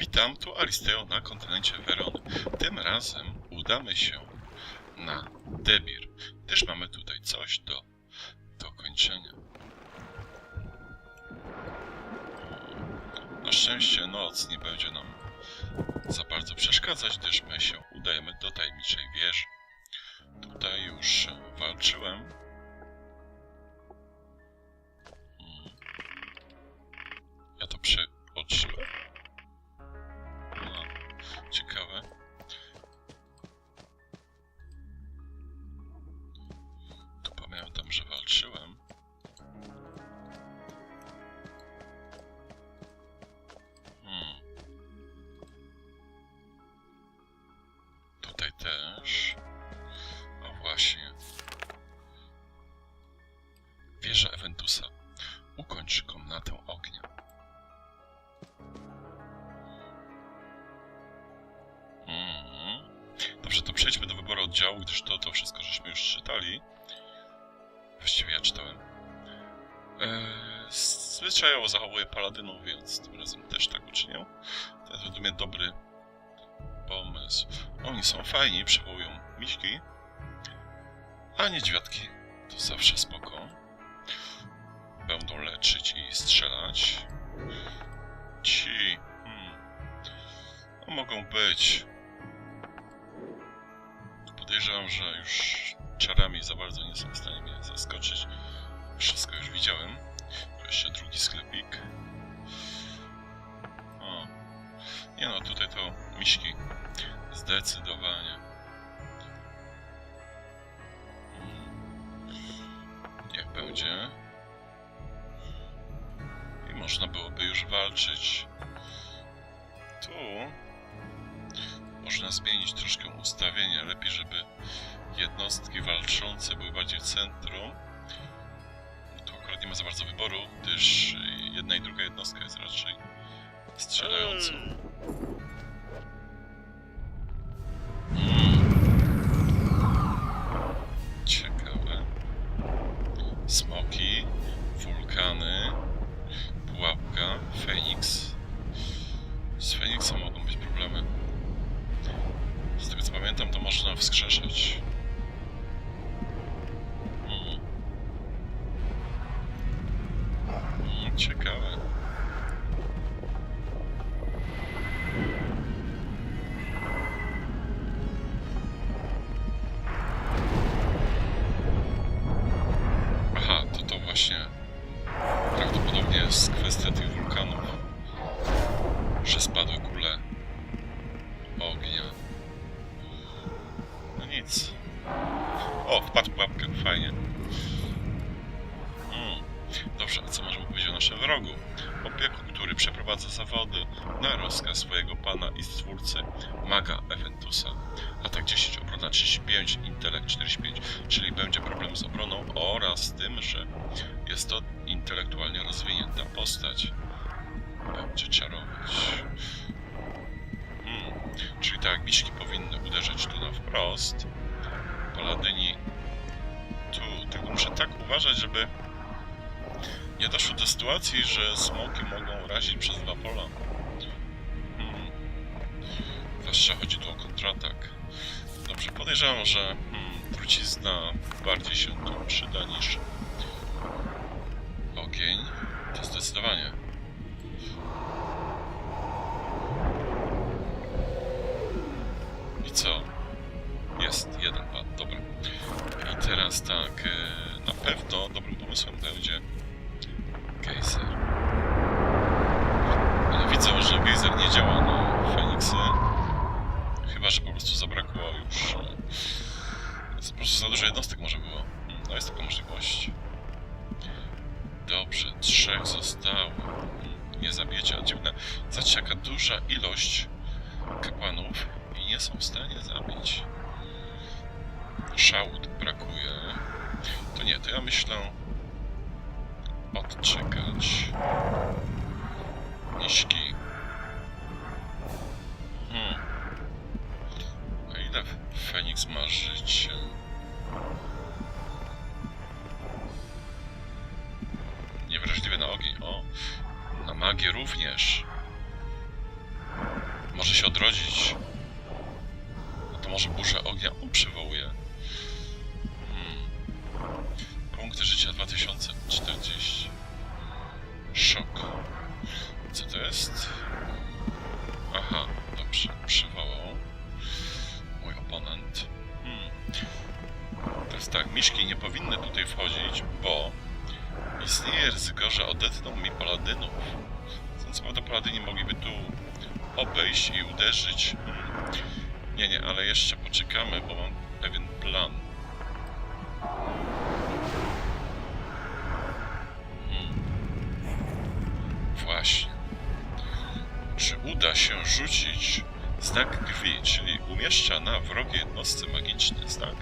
Witam, tu Aristeo na kontynencie Werony. Tym razem udamy się na Debir, gdyż mamy tutaj coś do dokończenia. Na szczęście noc nie będzie nam za bardzo przeszkadzać, gdyż my się udajemy do tajemniczej wieży. Tutaj już walczyłem. Mm. Ja to przeoczyłem. To, wszystko żeśmy już czytali. Właściwie ja czytałem. Eee, zwyczajowo zachowuję paladynów, więc tym razem też tak uczynię. To jest według mnie dobry pomysł. Oni są fajni, przywołują miśki, a niedźwiadki to zawsze spoko. Będą leczyć i strzelać. Ci... Hmm, no, mogą być. Podejrzewam, że już czarami za bardzo nie są w stanie mnie zaskoczyć. Wszystko już widziałem. Tu jeszcze drugi sklepik. O. Nie no, tutaj to miśki. Zdecydowanie. Mm. Niech będzie. I można byłoby już walczyć. Tu można zmienić troszkę ustawienia. Lepiej, żeby jednostki walczące były bardziej w centrum. Tu akurat nie ma za bardzo wyboru, gdyż jedna i druga jednostka jest raczej strzelającą. Mm. Ciekawe. Smoki, wulkany, pułapka, Feniks. Z Feniksem mogą być problemy. Z tego co pamiętam, to można wskrzeszać. Mm. Mm, ciekawe. Aha, to to właśnie prawdopodobnie jest kwestia tych swojego pana i stwórcy, maga Eventusa. Atak 10, obrona 35, intelekt 45, czyli będzie problem z obroną oraz tym, że jest to intelektualnie rozwinięta postać. Będzie czarować. Hmm. Czyli tak jak miśki powinny uderzać tu na wprost, paladyni tu. Tylko muszę tak uważać, żeby nie doszło do sytuacji, że smoki mogą razić przez dwa pola. Zwłaszcza chodzi tu o kontratak. Dobrze, podejrzewam, że hmm, trucizna bardziej się tu przyda niż ogień. To zdecydowanie. I co? Jest jeden pad, dobra. I teraz tak, e, na pewno dobrym pomysłem będzie gejzer. Ale widzę, że gejzer nie działa na Feniksy. Chyba, że po prostu zabrakło już... e, Po prostu za dużo jednostek może było. No jest taka możliwość. Dobrze, trzech zostało. Nie zabijecie, a dziwne. Zobaczcie, jaka duża ilość kapłanów i nie są w stanie zabić. Szałut brakuje. To nie, to ja myślę odczekać. Miśki. Hmm. A ile Feniks ma życia? Niewrażliwy na ogień, o. Na magię również. Może się odrodzić. No to może burzę ognia przywołuje. Wrogiej jednostce magiczny znak,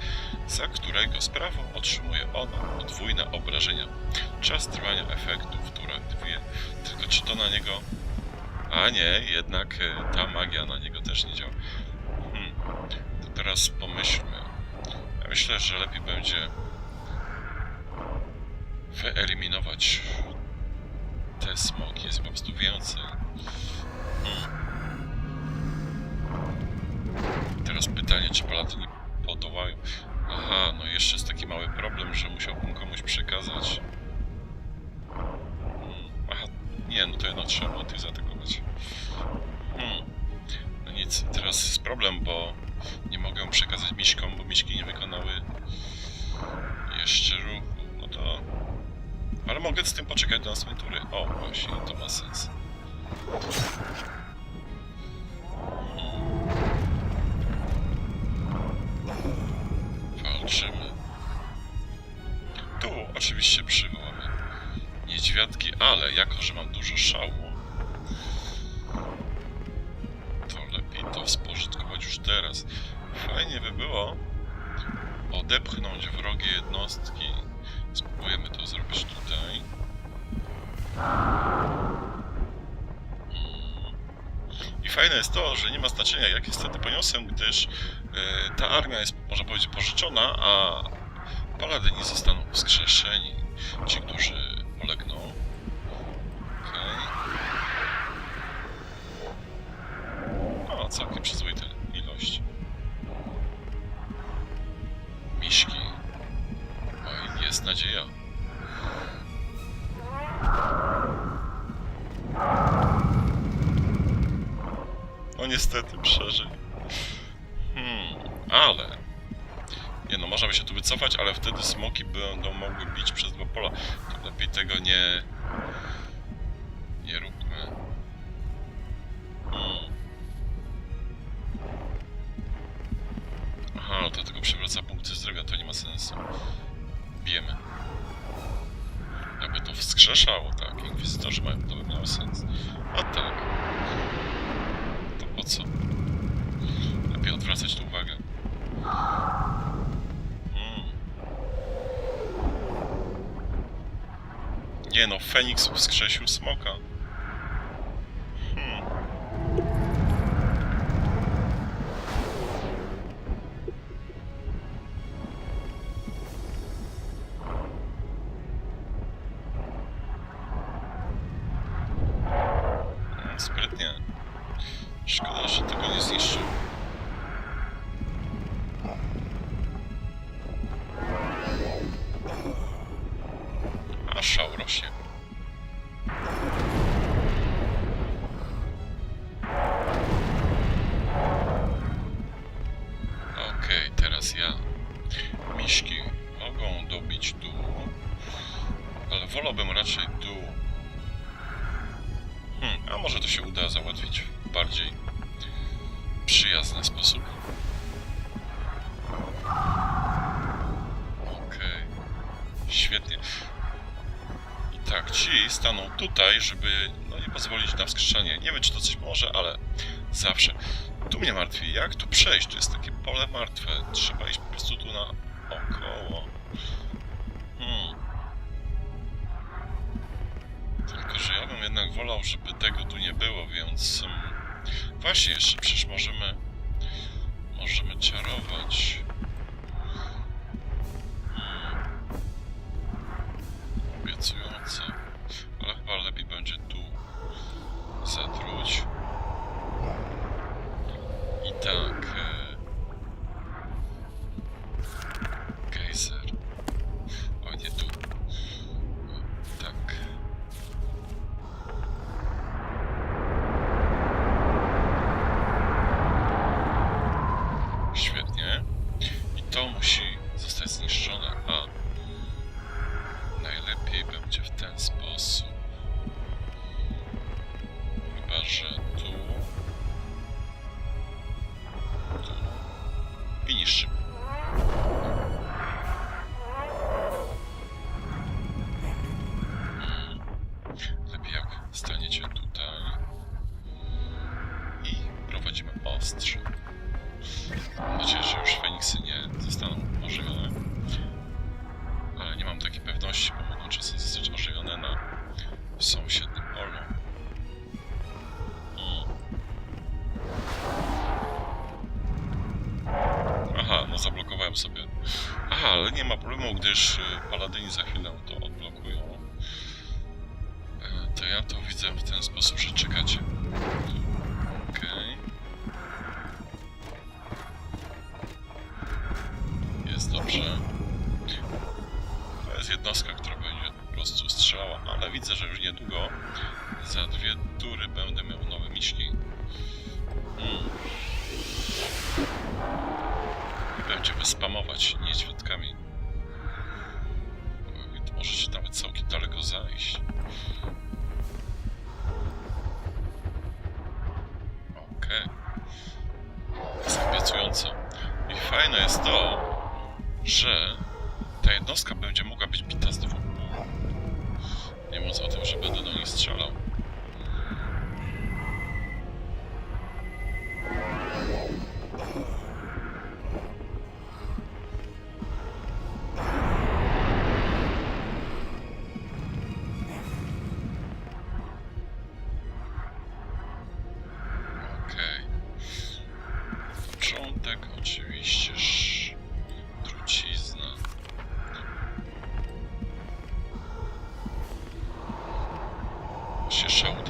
za którego sprawą otrzymuje ona podwójne obrażenia. Czas trwania efektu, która dwie. Tylko czy to na niego... A nie, jednak e, ta magia na niego też nie działa. Hmm. To teraz pomyślmy. Ja myślę, że lepiej będzie wyeliminować te smoki. Jest po prostu więcej. Hmm. Teraz pytanie, czy palatyni podołają. Aha, no jeszcze jest taki mały problem, że musiałbym komuś przekazać. Hmm. Aha, nie, no to jednak trzeba tych zaatakować. Hmm. No nic, teraz jest problem, bo nie mogę przekazać miśkom, bo miśki nie wykonały jeszcze ruchu. No to... Ale mogę z tym poczekać do następnej tury. O, właśnie, to ma sens. Walczymy. Tu oczywiście przywołamy niedźwiadki, ale jako, że mam dużo szału, to lepiej to spożytkować już teraz. Fajnie by było odepchnąć wrogie jednostki. Spróbujemy to zrobić tutaj. I fajne jest to, że nie ma znaczenia jakie straty poniosę, gdyż e, ta armia jest, można powiedzieć, pożyczona, a paladyni zostaną wskrzeszeni. Ci, którzy polegną. Okej. O, całkiem przyzwoita ilość. Miśki. Oj, jest nadzieja. Niestety, przeżył. Hmm, ale... Nie no, można by się tu wycofać, ale wtedy smoki będą mogły bić przez dwa pola. To lepiej tego nie... Nie róbmy. Hmm. Aha, ale to tylko przywraca punkty zdrowia, to nie ma sensu. Bijemy. Jakby to wskrzeszało, tak. Inkwizytorzy mają, to by miało sens. A tak. Co? Lepiej odwracać tu uwagę. Hmm. Nie no, Feniks wskrzesił smoka. Szkoda, że tego nie żeby no, nie pozwolić na wskrzeszanie. Nie wiem, czy to coś pomoże, ale zawsze. Tu mnie martwi, jak tu przejść? Tu jest takie pole martwe. Trzeba iść po prostu tu na około. Hmm. Tylko, że ja bym jednak wolał, żeby tego tu nie było, więc... mm, Właśnie, jeszcze przecież możemy... Możemy czarować. Hmm. Obiecujące. Ale chyba lepiej zatruć. I tak... problemów, gdyż y, paladyni za chwilę to odblokują. E, to ja to widzę w ten sposób, że czekacie. можете там Justiça,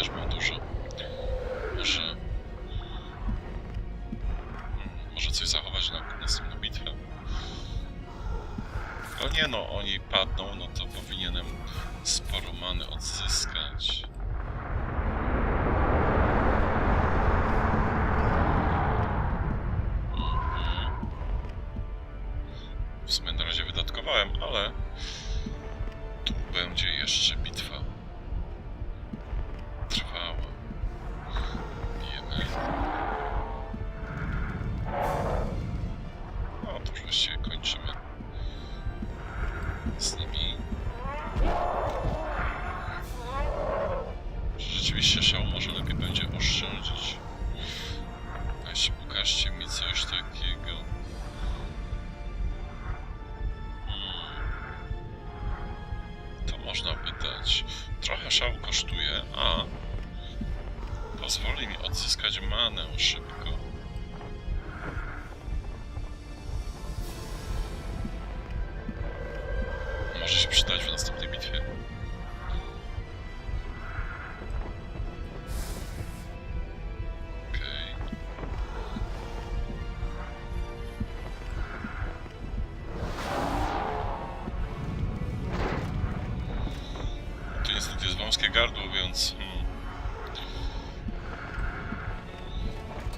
wąskie gardło, więc... Hmm,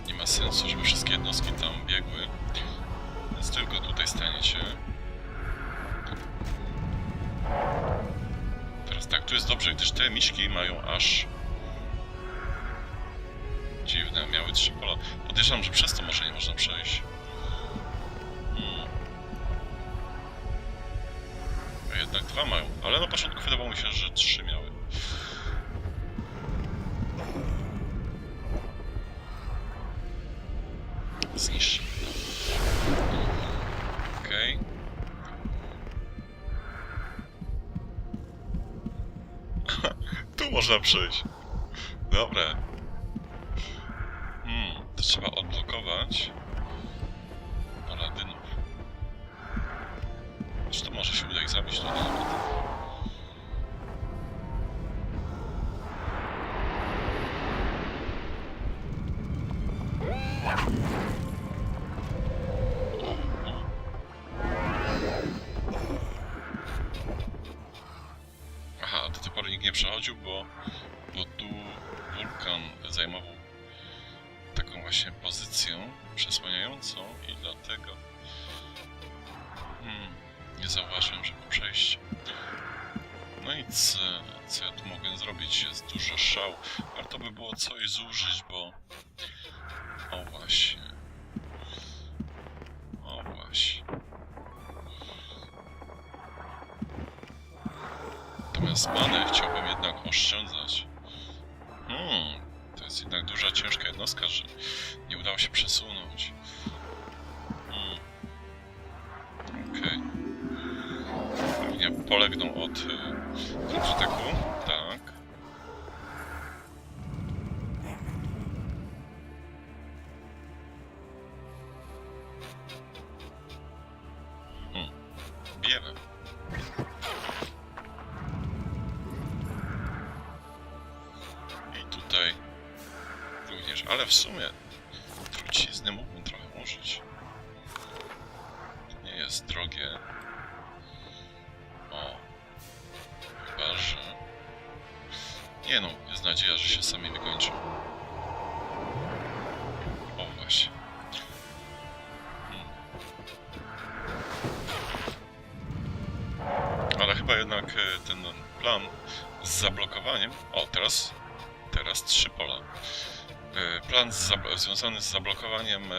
nie ma sensu, żeby wszystkie jednostki tam biegły. Więc tylko tutaj się. Teraz tak, tu jest dobrze, gdyż te miśki mają aż... Dziwne, miały trzy pola. Podejrzewam, że przez to można przejść. Dobra. Hmm, to trzeba odblokować. Paladynów. Czy to może się uda ich zabić? No, pozycję przesłaniającą i dlatego hmm, nie zauważyłem, że po przejściu. No nic, co ja tu mogę zrobić? Jest dużo szału. Warto by było coś zużyć, bo... O właśnie. O właśnie. Natomiast manę chciałbym jednak oszczędzać. Hmm, jest jednak duża, ciężka jednostka, że nie udało się przesunąć. Hmm. Okej. Okay. Linia polegną od y, kontrzyteku. Tak. Hmm. Bijemy. W sumie trucizny mógłbym trochę użyć. To nie jest drogie. O. Chyba, że... Nie no, jest nadzieja, że się sami wykończą. O właśnie. Hmm. Ale chyba jednak e, ten plan z zablokowaniem... O, teraz... Teraz trzy pola. E, Plan z związany z zablokowaniem e,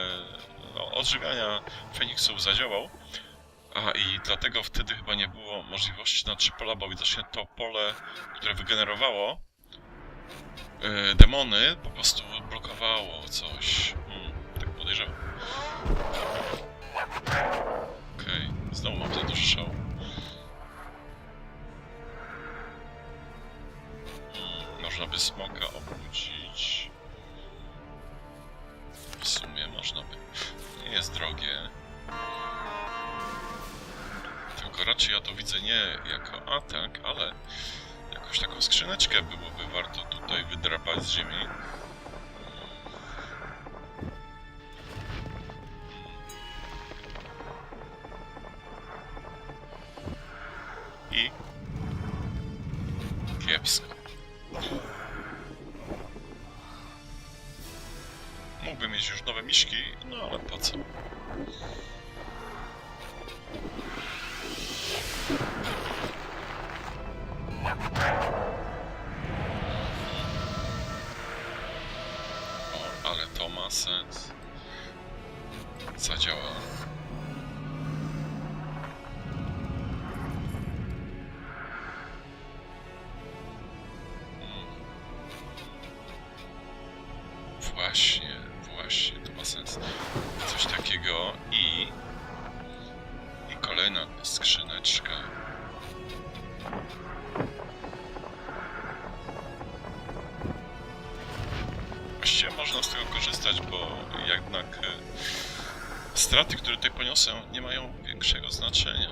no, odżywiania Feniksów zadziałał. A i dlatego wtedy chyba nie było możliwości na trzy pola, bo widocznie to pole, które wygenerowało e, demony, po prostu blokowało coś. Hmm, tak podejrzewam. Okej, znowu mam za dużo szału. Hmm, można by smoka obudzić. Można by. Nie jest drogie. Tylko raczej ja to widzę nie jako atak, ale jakąś taką skrzyneczkę byłoby warto tutaj Właśnie, właśnie, to ma sens. Coś takiego i... I kolejna skrzyneczka. Właściwie można z tego korzystać, bo jednak e, straty, które tutaj poniosę, nie mają większego znaczenia.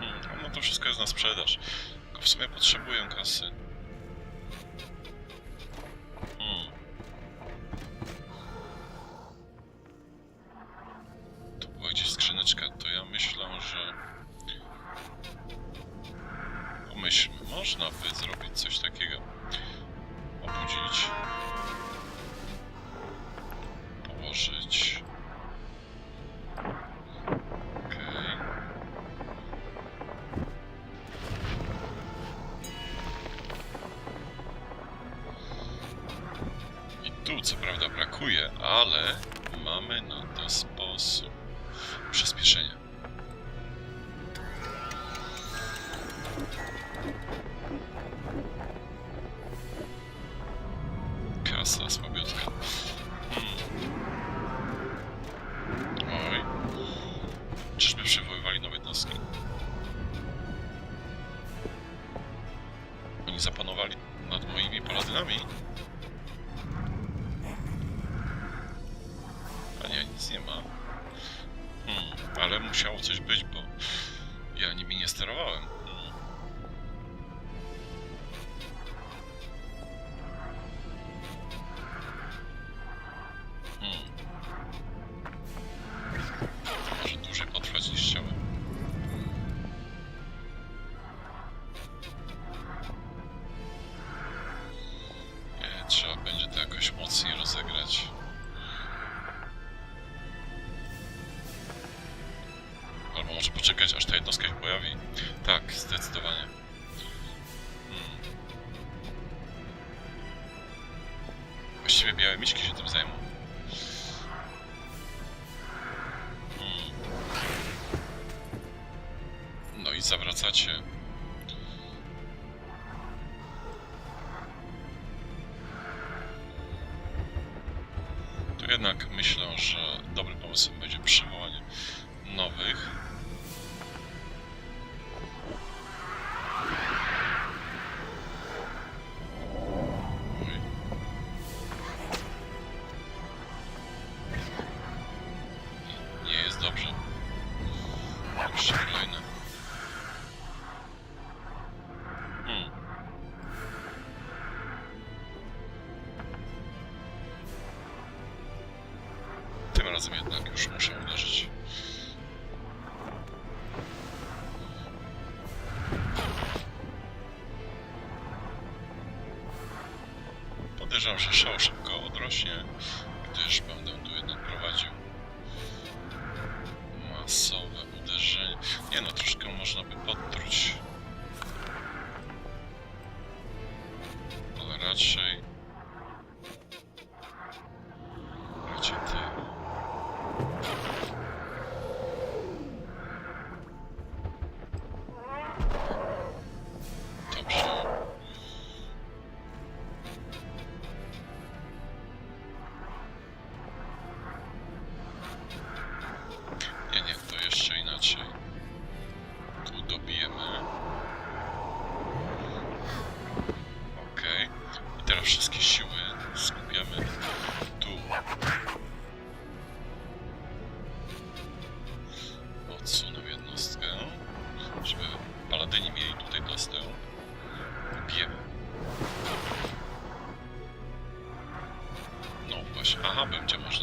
Hmm, no to wszystko jest na sprzedaż. Tylko w sumie potrzebuję kasy. Można by zrobić coś takiego. Obudzić. Zapanowali nad moimi paladynami? Może poczekać, aż ta jednostka się pojawi. Tak, zdecydowanie. Hmm. Właściwie białe miśki się tym zajmą. Hmm. No i zawracacie. Podejrzewam, że szał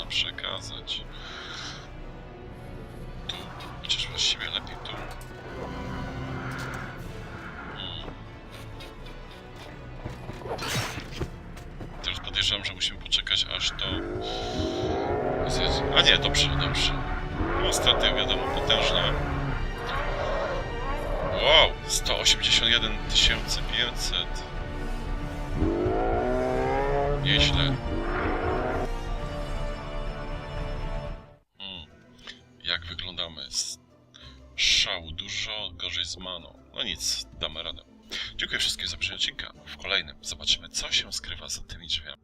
przekazać. Tu, chociaż właściwie lepiej tu. Mm. Teraz podejrzewam, że musimy poczekać aż to... A nie, dobrze, dobrze. Straty wiadomo potężne. Wow, 181 500. Nieźle. Nic, damy radę. Dziękuję wszystkim za przyjęcie odcinka. W kolejnym zobaczymy, co się skrywa za tymi drzwiami.